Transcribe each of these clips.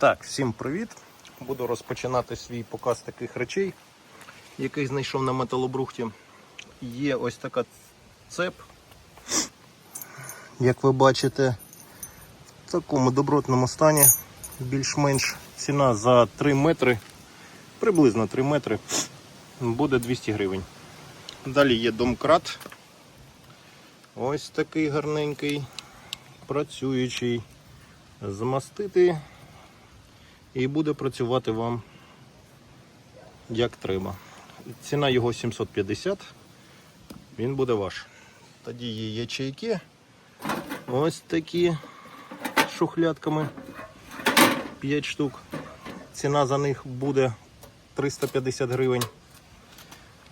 Так, всім привіт! Буду розпочинати свій показ таких речей, який знайшов на металобрухті. Є ось така цеп, як ви бачите, в такому добротному стані, більш-менш ціна за 3 метри, приблизно 3 метри, буде 200 гривень. Далі є домкрат. Ось такий гарненький, працюючий. Змастити і буде працювати вам як треба. Ціна його 750, він буде ваш. Тоді є ячейки. Ось такі шухлядками 5 штук. Ціна за них буде 350 гривень.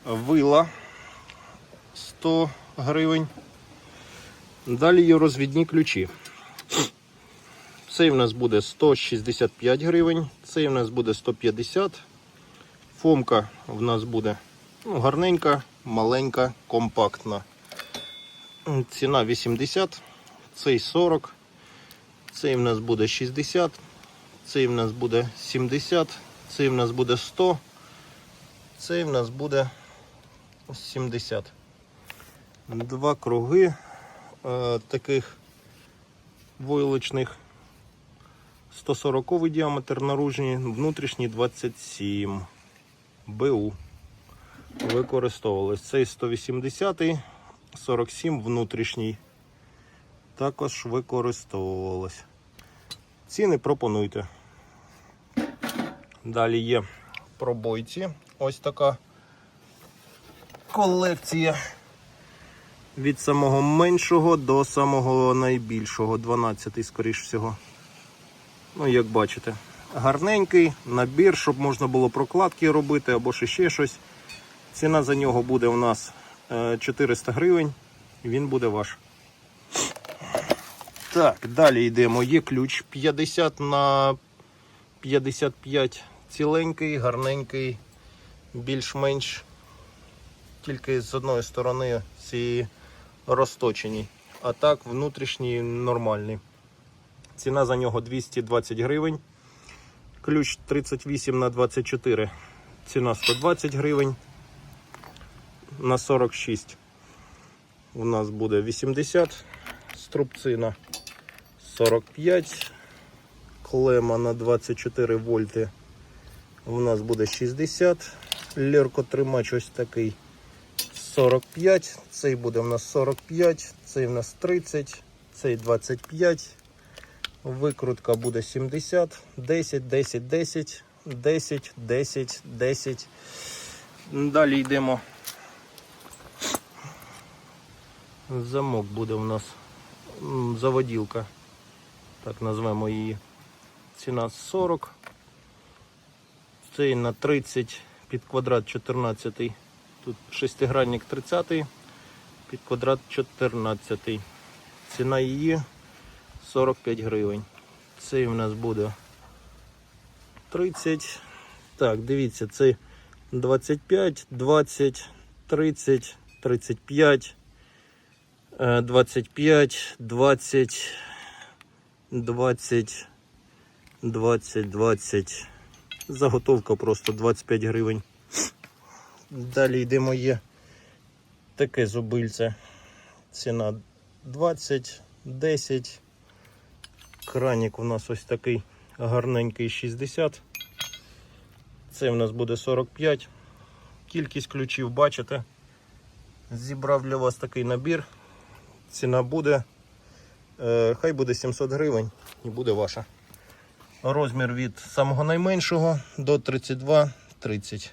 Вила 100 гривень. Далі є розвідні ключі. Цей в нас буде 165 гривень, цей в нас буде 150. Фомка в нас буде ну, гарненька, маленька, компактна. Ціна 80, цей 40, цей в нас буде 60, цей в нас буде 70, цей в нас буде 100, цей в нас буде 70. Два круги е, таких войлочних. 140 діаметр наружній, внутрішній 27 БУ. Використовувалось. Цей 180 47 внутрішній. Також використовувалось. Ціни пропонуйте. Далі є пробойці. Ось така колекція. Від самого меншого до самого найбільшого, 12 скоріш всього. Ну, як бачите, гарненький набір, щоб можна було прокладки робити або ще, щось. Ціна за нього буде у нас е, 400 гривень, і він буде ваш. Так, далі йдемо. Є ключ 50 на 55 ціленький, гарненький, більш-менш тільки з одної сторони ці розточені, а так внутрішній нормальний. Ціна за нього 220 гривень. Ключ 38 на 24. Ціна 120 гривень. На 46 у нас буде 80. Струбцина 45. Клема на 24 вольти. У нас буде 60. Леркотримач ось такий 45. Цей буде у нас 45, цей у нас 30, цей 25. Викрутка буде 70, 10, 10, 10, 10, 10, 10. Далі йдемо. Замок буде у нас заводілка. Так назвемо її. Ціна 40. Цей на 30 під квадрат 14. Тут шестигранник 30, під квадрат 14. Ціна її 45 гривень. Цей в нас буде 30. Так, дивіться, це 25, 20, 30, 35, е, 25, 20, 20, 20, 20. Заготовка просто 25 гривень. Далі йдемо є таке зубильце. Ціна 20, 10. Кранік у нас ось такий гарненький 60. Це в нас буде 45. Кількість ключів бачите. Зібрав для вас такий набір. Ціна буде, е, хай буде 700 гривень і буде ваша. Розмір від самого найменшого до 32-30.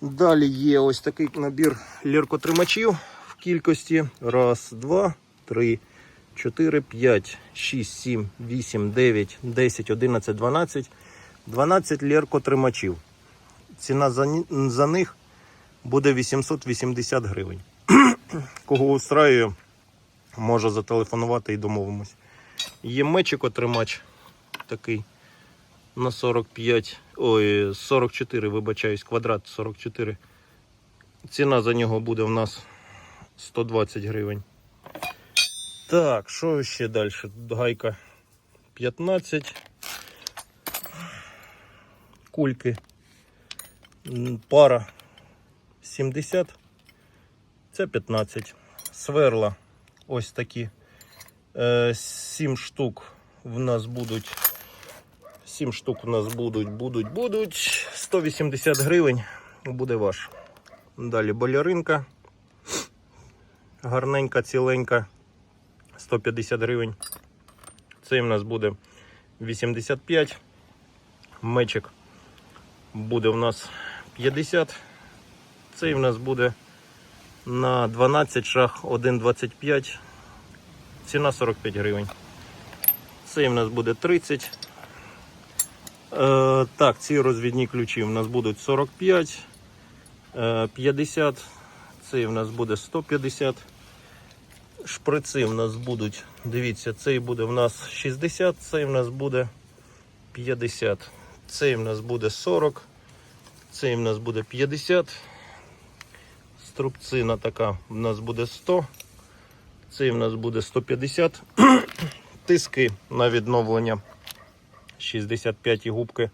Далі є ось такий набір ліркотримачів в кількості. Раз, два, три, 4, 5, 6, 7, 8, 9, 10, 11, 12. 12 ліркотримачів. Ціна за, за них буде 880 гривень. Кого устраює, може зателефонувати і домовимось. Є мечикотримач такий на 45, ой, 44, вибачаюсь, квадрат 44. Ціна за нього буде у нас 120 гривень. Так, що ще далі? Гайка 15. кульки. Пара 70. Це 15. Сверла ось такі. 7 штук в нас будуть. 7 штук в нас будуть, будуть, будуть. 180 гривень буде ваш. Далі боляринка. Гарненька, ціленька. 150 гривень. Цей в нас буде 85. Мечик буде в нас 50. Цей в нас буде на 12 шах 1,25. Ціна 45 гривень. Цей в нас буде 30. Е, так, ці розвідні ключі в нас будуть 45, е, 50. Цей в нас буде 150. Шприци в нас будуть, дивіться, цей буде в нас 60, цей в нас буде 50. Цей в нас буде 40. Цей в нас буде 50. Струбцина така в нас буде 100. Цей в нас буде 150. Тиски на відновлення 65 і губки.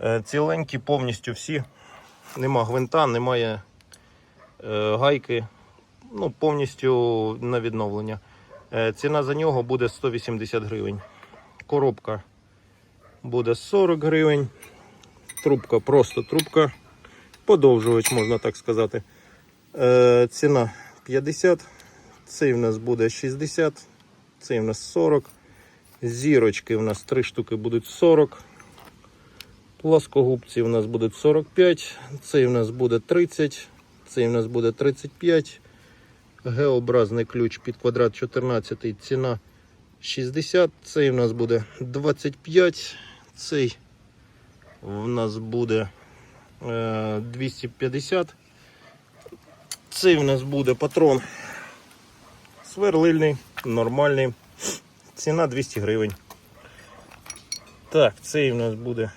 Е, Ціленькі повністю всі. Нема гвинта, немає е, гайки. Ну, повністю на відновлення. Е, Ціна за нього буде 180 гривень. Коробка буде 40 гривень. Трубка просто трубка. Подовжувач, можна так сказати. Е, ціна 50. Цей в нас буде 60. Цей в нас 40. Зірочки в нас 3 штуки будуть 40. Плоскогубці в нас будуть 45. Цей в нас буде 30. Цей в нас буде 35. Г-образний ключ під квадрат 14. Ціна 60. Цей в нас буде 25. Цей в нас буде е, 250. Цей в нас буде патрон сверлильний, нормальний. Ціна 200 гривень. Так, цей в нас буде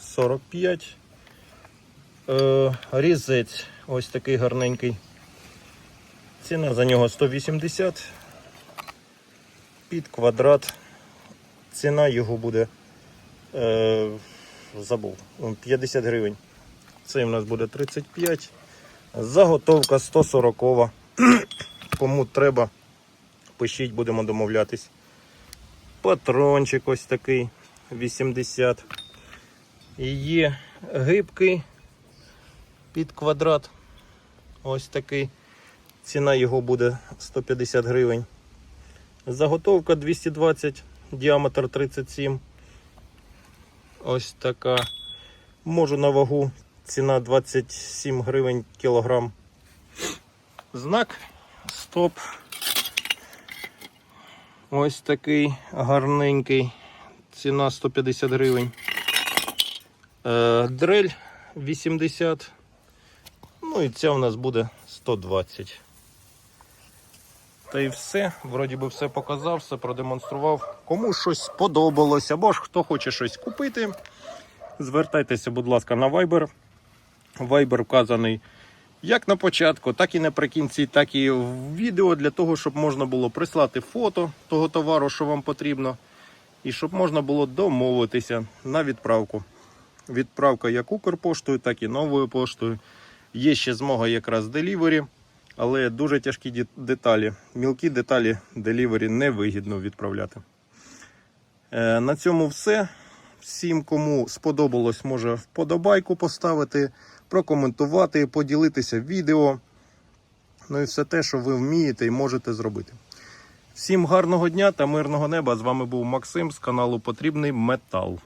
45. Е, різець ось такий гарненький. Ціна за нього 180 під квадрат. Ціна його буде е, забув 50 гривень. Цей у нас буде 35. Заготовка 140. Кому треба, пишіть, будемо домовлятись. Патрончик ось такий 80. І є гибкий під квадрат. Ось такий. Ціна його буде 150 гривень. Заготовка 220, діаметр 37. Ось така. Можу на вагу. Ціна 27 гривень кілограм. Знак. Стоп. Ось такий гарненький. Ціна 150 гривень. Е, дрель 80. Ну і ця у нас буде 120. Та й все. Вроді би все показав, все продемонстрував. Кому щось сподобалось, або ж хто хоче щось купити, звертайтеся, будь ласка, на Viber. Viber вказаний як на початку, так і наприкінці, так і в відео для того, щоб можна було прислати фото того товару, що вам потрібно, і щоб можна було домовитися на відправку. Відправка як Укрпоштою, так і новою поштою. Є ще змога якраз делівері, але дуже тяжкі деталі. Мілкі деталі делівері невигідно відправляти. Е, На цьому все. Всім, кому сподобалось, може вподобайку поставити, прокоментувати, поділитися відео. Ну і все те, що ви вмієте і можете зробити. Всім гарного дня та мирного неба. З вами був Максим з каналу Потрібний Метал.